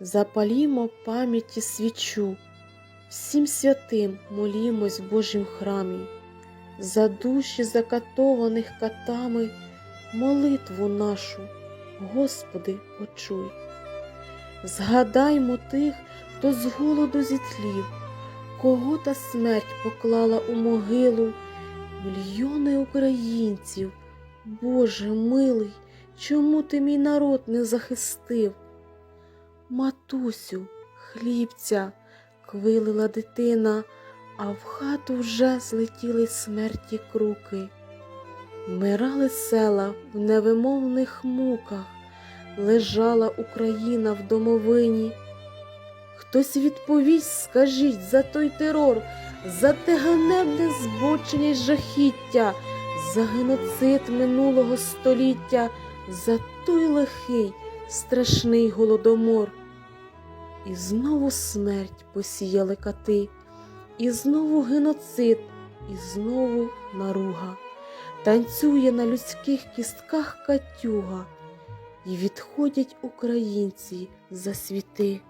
запалімо пам'яті свічу, всім святим молімось в Божім храмі, за душі закатованих катами, молитву нашу, Господи, почуй. Згадаймо тих, хто з голоду зітлів, кого та смерть поклала у могилу, мільйони українців, Боже милий, чому ти мій народ не захистив? Матусю, хлібця, квилила дитина, а в хату вже злетіли смерті круки. Вмирали села в невимовних муках, лежала Україна в домовині. Хтось відповість, скажіть, за той терор, за те ганебне збочення й жахіття, за геноцид минулого століття, за той лихий, страшний голодомор. І знову смерть посіяли кати, і знову геноцид, і знову наруга. Танцює на людських кістках катюга, і відходять українці за світи.